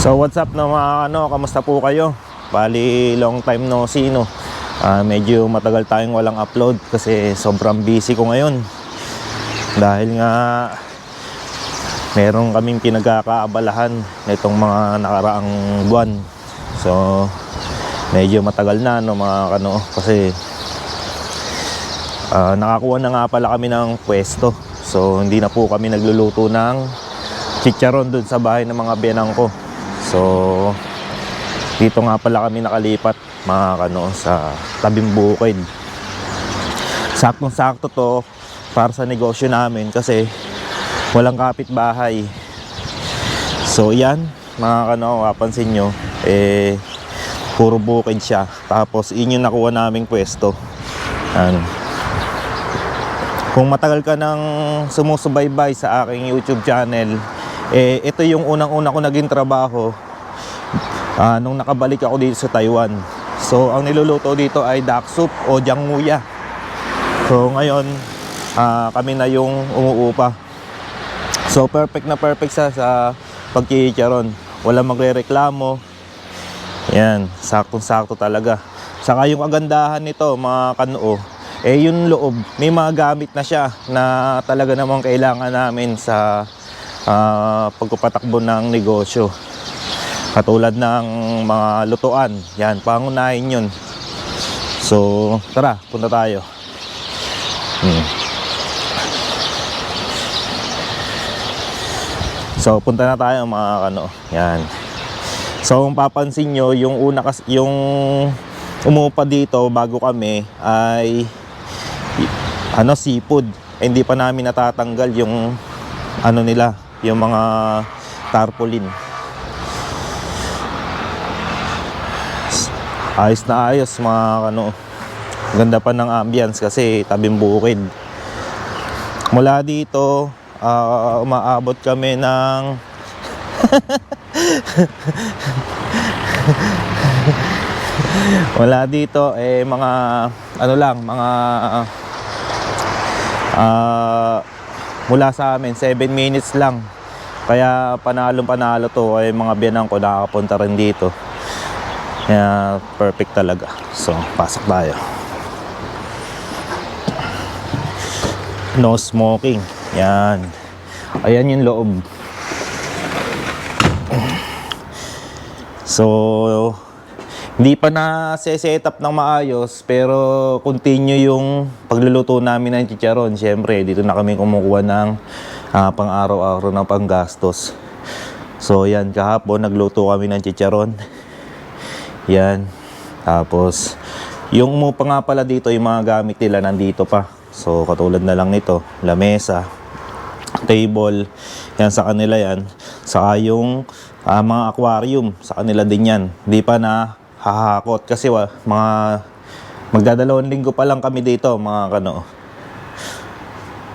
So what's up na mga ano, kamusta po kayo? Bali long time no see no. Ah, medyo matagal tayong walang upload kasi sobrang busy ko ngayon. Dahil nga meron kaming pinagkakaabalahan nitong mga nakaraang buwan. So medyo matagal na no mga kano kasi ah, nakakuha na nga pala kami ng pwesto. So hindi na po kami nagluluto ng chicharon dun sa bahay ng mga biyanang ko. So, dito nga pala kami nakalipat mga kano sa tabing bukid. Saktong-sakto to para sa negosyo namin kasi walang kapitbahay. So, yan mga kano, kapansin nyo, eh, puro bukid siya. Tapos, yung nakuha naming pwesto. Ano, kung matagal ka nang sumusubaybay sa aking YouTube channel, eh, ito yung unang-una ko naging trabaho ah, nung nakabalik ako dito sa Taiwan. So, ang niluluto dito ay duck soup o janguya. So, ngayon, ah, kami na yung umuupa. So, perfect na perfect sa, sa pagkikicharon. Walang magre-reklamo. Yan, saktong-sakto talaga. Saka yung kagandahan nito, mga kanoo, eh yung loob, may mga gamit na siya na talaga namang kailangan namin sa ah, pagpapatakbo ng negosyo. Katulad ng mga lutuan. Yan, pangunahin yun. So, tara, punta tayo. Hmm. So, punta na tayo mga ano. Yan. So, kung papansin nyo, yung una kas yung umupa dito bago kami ay ano seafood. Eh, hindi pa namin natatanggal yung ano nila, yung mga tarpaulin. Ayos na ayos mga ano. Ganda pa ng ambience kasi tabing bukid. Mula dito, ah, umaabot kami ng Wala dito eh mga ano lang, mga ah mula sa amin 7 minutes lang. Kaya panalo panalo to ay mga biyanan ko nakakapunta rin dito. Kaya perfect talaga. So, pasok tayo. No smoking. Yan. Ayan yung loob. So, hindi pa na set up ng maayos pero continue yung pagluluto namin ng chicharon. Siyempre, dito na kami kumukuha ng ah, pang-araw-araw na panggastos. So, yan. Kahapon, nagluto kami ng chicharon. Yan. Tapos, yung umupa nga pala dito, yung mga gamit nila nandito pa. So, katulad na lang nito, lamesa, table, yan sa kanila yan. Saka yung ah, mga aquarium, sa kanila din yan. Hindi pa na hahakot kasi wa, mga magdadalawang linggo pa lang kami dito, mga kano.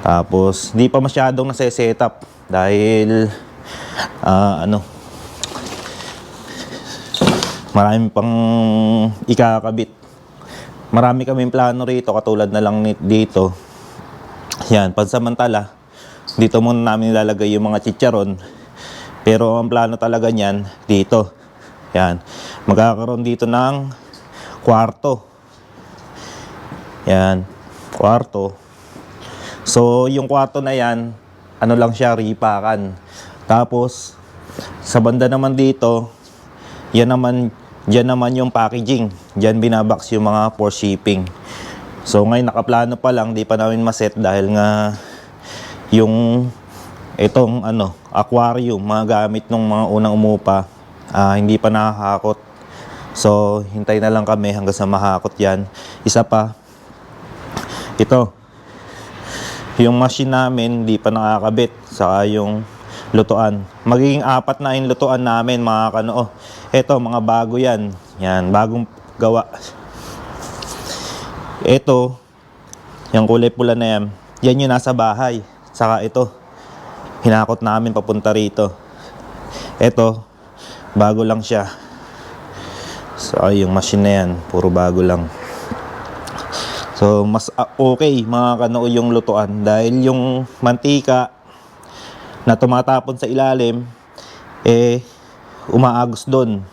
Tapos, hindi pa masyadong nase-set up dahil ah, ano, marami pang ikakabit. Marami kaming plano rito katulad na lang dito. Yan, pansamantala, dito muna namin ilalagay yung mga chicharon. Pero ang plano talaga niyan dito. Yan. Magkakaroon dito ng kwarto. Yan, kwarto. So, yung kwarto na yan, ano lang siya, ripakan. Tapos, sa banda naman dito, yan naman, dyan naman yung packaging. Dyan binabox yung mga for shipping. So ngayon nakaplano pa lang, di pa namin maset dahil nga yung itong ano, aquarium, mga gamit ng mga unang umupa, ah, hindi pa nakahakot. So hintay na lang kami hanggang sa mahakot yan. Isa pa, ito, yung machine namin di pa nakakabit saka yung lutuan. Magiging apat na yung lutuan namin mga kanoo. Ito mga bago yan. Yan, bagong gawa. Ito, yung kulay pula na yan, yan yung nasa bahay. Saka ito, hinakot namin papunta rito. Ito, bago lang siya. So, ay, yung machine na yan, puro bago lang. So, mas ah, okay mga kanoo yung lutuan dahil yung mantika na tumatapon sa ilalim, eh, umaagos doon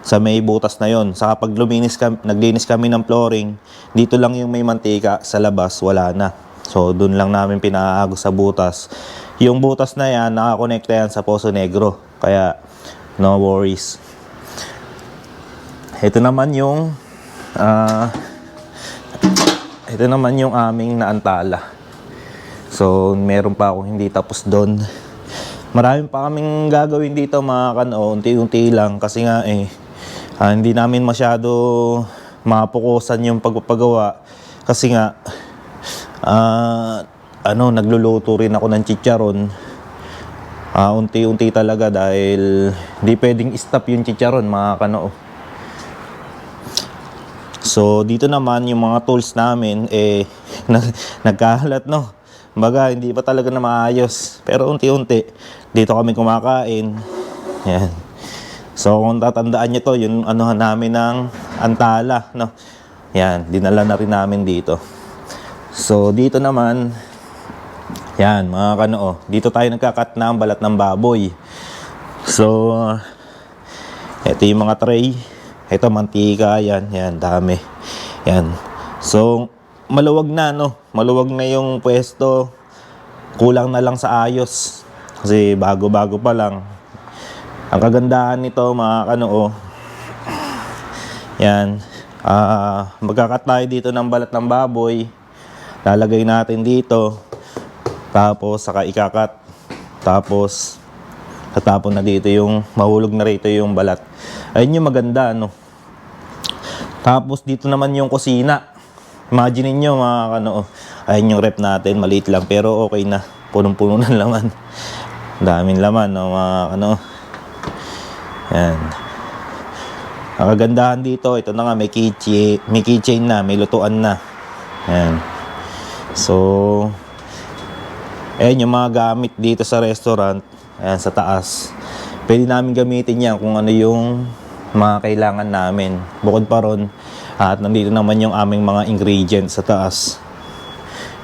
sa may butas na yon. Saka pag luminis kami, naglinis kami ng flooring, dito lang yung may mantika, sa labas wala na. So doon lang namin pinaagos sa butas. Yung butas na yan, nakakonekta yan sa Poso Negro. Kaya no worries. Ito naman yung ah ito naman yung aming naantala. So, meron pa akong hindi tapos doon. Marami pa kaming gagawin dito mga kano, unti-unti lang kasi nga eh ah, hindi namin masyado mapukusan yung pagpapagawa kasi nga ah, ano nagluluto rin ako ng chicharon. Ah, unti-unti talaga dahil hindi pwedeng stop yung chicharon mga kano. So, dito naman yung mga tools namin, eh, nag, nagkahalat, no? Baga, hindi pa talaga na maayos. Pero unti-unti, dito kami kumakain. Yan. So, kung tatandaan nyo to, yung ano namin ng antala, no? Yan, dinala na rin namin dito. So, dito naman, yan, mga kanoo, dito tayo nagkakat ng balat ng baboy. So, ito yung mga tray. Ito, mantika, yan, yan, dami. Yan. So, maluwag na, no? Maluwag na yung pwesto. Kulang na lang sa ayos. Kasi bago-bago pa lang. Ang kagandahan nito, mga kanoo, yan, ah magkakat tayo dito ng balat ng baboy. Lalagay natin dito. Tapos, saka ikakat. Tapos, tatapon na dito yung mahulog na rito yung balat. Ayun yung maganda, no? Tapos dito naman yung kusina. Imagine niyo mga ano, ayun yung rep natin, maliit lang pero okay na. Punong-puno ng laman. Daming laman, no, mga ano. Yan. Ang kagandahan dito, ito na nga, may keychain, may keychain na, may lutuan na. Yan. So, Ayan yung mga gamit dito sa restaurant. Ayan sa taas. Pwede namin gamitin yan kung ano yung mga kailangan namin. Bukod pa ron, at nandito naman yung aming mga ingredients sa taas.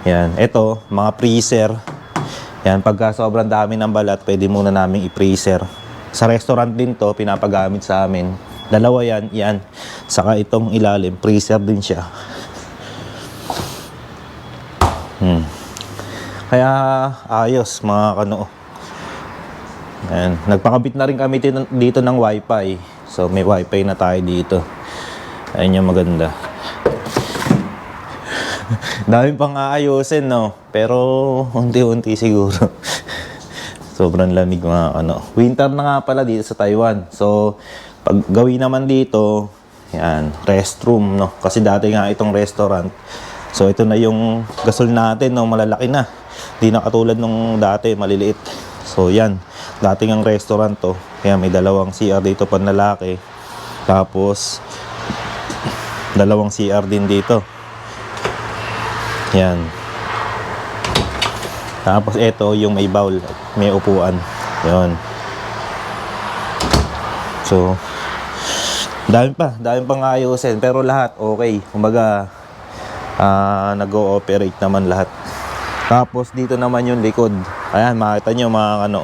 Yan. Ito, mga freezer. Yan, pagka sobrang dami ng balat, pwede muna namin i-freezer. Sa restaurant din to, pinapagamit sa amin. Dalawa yan, yan. Saka itong ilalim, freezer din siya. Hmm. Kaya ayos mga kano. Ayan. Nagpakabit na rin kami dito, ng wifi. So may wifi na tayo dito. Ayun yung maganda. Dami pang aayusin, no? Pero unti-unti siguro. Sobrang lamig mga ano. Winter na nga pala dito sa Taiwan. So, pag gawin naman dito, yan, restroom, no? Kasi dati nga itong restaurant. So, ito na yung gasol natin, no? Malalaki na. Di na katulad nung dati, maliliit. So, yan. Dating ang restaurant to. Kaya may dalawang CR dito panlalaki. Tapos, dalawang CR din dito. Yan. Tapos ito yung may bowl, may upuan. Yon. So, dami pa, dami pang ayusin. Pero lahat okay. Kumbaga, ah nag-ooperate naman lahat. Tapos dito naman yung likod. Ayan, makita nyo mga ano.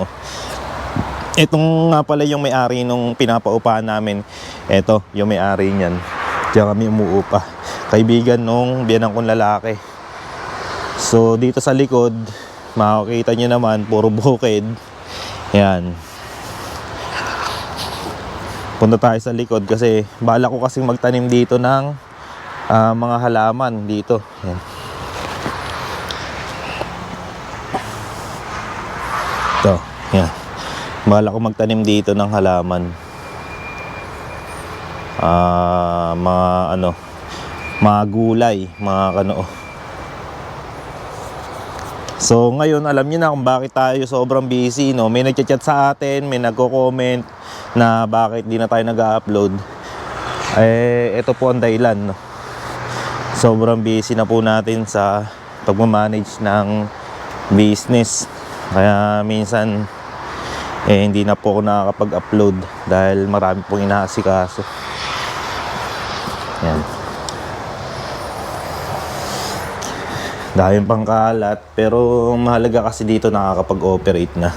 Itong nga pala yung may-ari nung pinapaupahan namin. Ito, yung may-ari niyan. Diyan kami umuupa. Kaibigan nung biyanang kong lalaki. So, dito sa likod, makikita nyo naman, puro bukid. Yan. Punta tayo sa likod kasi bala ko kasing magtanim dito ng ah, mga halaman dito. Yan. Ito, yan. Bala ko magtanim dito ng halaman. Ah, mga ano, mga gulay, mga kano. So ngayon alam niyo na kung bakit tayo sobrang busy no. May nagchat-chat sa atin, may nagko-comment na bakit di na tayo nag-upload. Eh ito po ang dahilan no. Sobrang busy na po natin sa pagmamanage ng business. Kaya minsan eh hindi na po ako nakakapag-upload dahil marami pong inaasikaso. Yan. Daming pangkalat, pero mahalaga kasi dito nakakapag-operate na.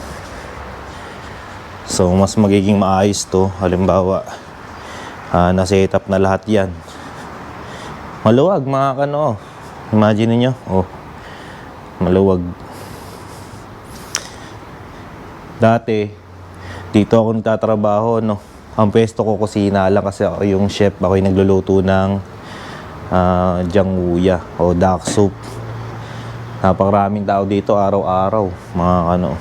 So, mas magiging maayos to. Halimbawa, ah na-set up na lahat yan. Maluwag, mga kano. Imagine niyo oh. Maluwag. Dati, dito ako nagtatrabaho, no. Ang pwesto ko kusina lang kasi ako yung chef. Ako yung nagluluto ng uh, janguya o duck soup. Napakaraming tao dito araw-araw, mga ano.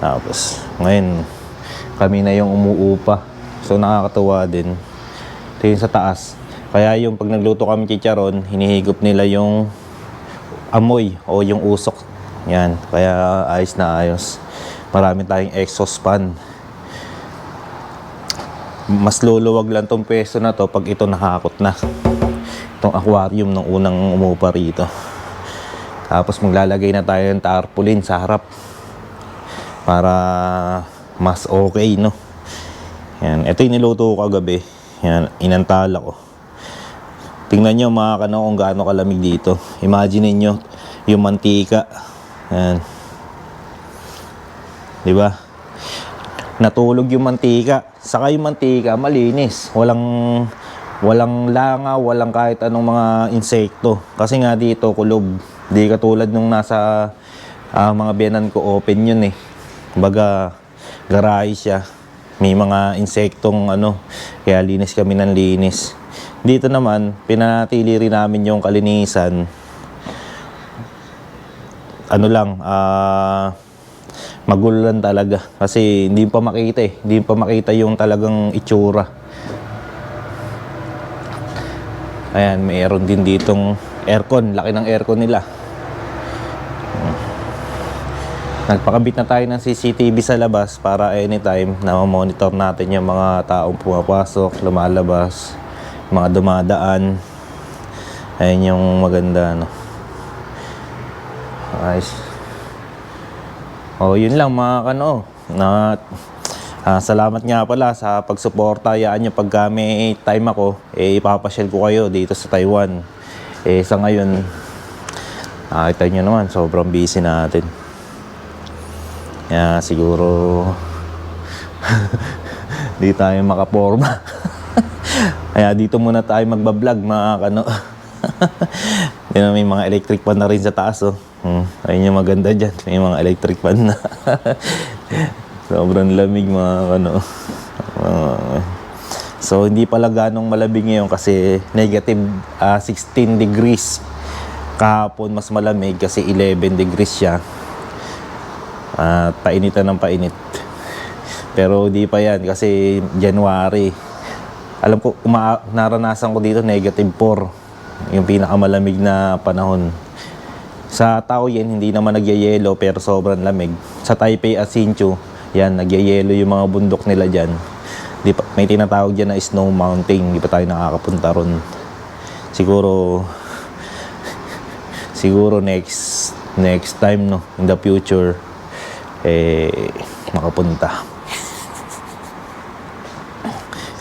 Tapos, ngayon, kami na yung umuupa. So, nakakatuwa din. Ito yung sa taas. Kaya yung pag nagluto kami chicharon, hinihigop nila yung amoy o yung usok. Yan. Kaya ayos na ayos. Marami tayong exhaust fan. Mas luluwag lang tong peso na to pag ito nakakot na. Itong aquarium ng unang umupa rito. Tapos maglalagay na tayo ng tarpaulin sa harap para mas okay, no? Yan. Ito yung niluto ko kagabi. Yan. Inantala ko. Tingnan nyo mga kano kung gaano kalamig dito. Imagine niyo yung mantika. Yan. Di ba? Natulog yung mantika. Saka yung mantika malinis. Walang walang langa, walang kahit anong mga insekto. Kasi nga dito kulob. Di katulad nung nasa ah, mga biyanan ko open yun eh. Baga garahe siya. May mga insektong ano, kaya linis kami ng linis. Dito naman, pinanatili rin namin yung kalinisan. Ano lang, ah magulo lang talaga. Kasi hindi pa makita eh. Hindi pa makita yung talagang itsura. Ayan, mayroon din ditong aircon. Laki ng aircon nila. Nagpakabit na tayo ng CCTV sa labas para anytime na monitor natin yung mga taong pumapasok, lumalabas, mga dumadaan. Ayun yung maganda, no. Ayos. Oh, yun lang mga kano. Na ah, salamat nga pala sa pagsuporta. Yaan nyo pagka may time ako, eh ipapasyal ko kayo dito sa Taiwan. Eh sa ngayon, nakita nyo naman, sobrang busy natin. Kaya siguro di tayo makaporma. Kaya dito muna tayo magbablog mga kano. Yan may mga electric fan na rin sa taas oh. Hmm, ayun yung maganda dyan. May mga electric fan na. Sobrang lamig mga kano. Ah, so hindi pala ganong malamig ngayon kasi negative ah, 16 degrees. Kahapon mas malamig kasi 11 degrees siya. At painitan ng painit. Pero di pa yan kasi January. Alam ko, naranasan ko dito negative 4. Yung pinakamalamig na panahon. Sa Taoyuan, hindi naman nagyayelo pero sobrang lamig. Sa Taipei at Hsinchu, yan, nagyayelo yung mga bundok nila dyan. Di pa, may tinatawag dyan na snow mountain. Di pa tayo nakakapunta ron. Siguro, siguro next next time no in the future eh makapunta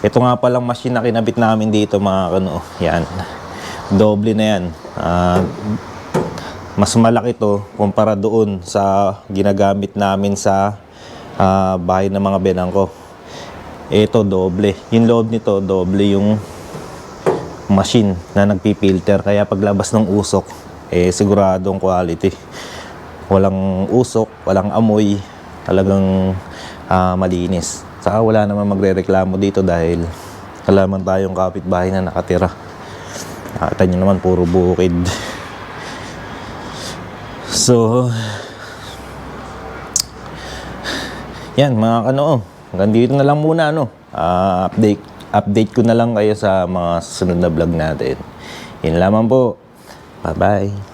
ito nga palang machine na kinabit namin dito mga kano yan doble na yan. Ah, mas malaki to kumpara doon sa ginagamit namin sa ah, bahay ng mga benang ko. Ito doble. Yung loob nito doble yung machine na nagpipilter. Kaya paglabas ng usok eh siguradong quality. Walang usok walang amoy. Talagang ah, malinis. Saka wala naman magrereklamo dito dahil wala tayong kapitbahay na nakatira nakita nyo naman puro bukid. So yan mga kano hanggang dito na lang muna ano. Ah, update update ko na lang kayo sa mga susunod na vlog natin. Yun lamang po. Bye bye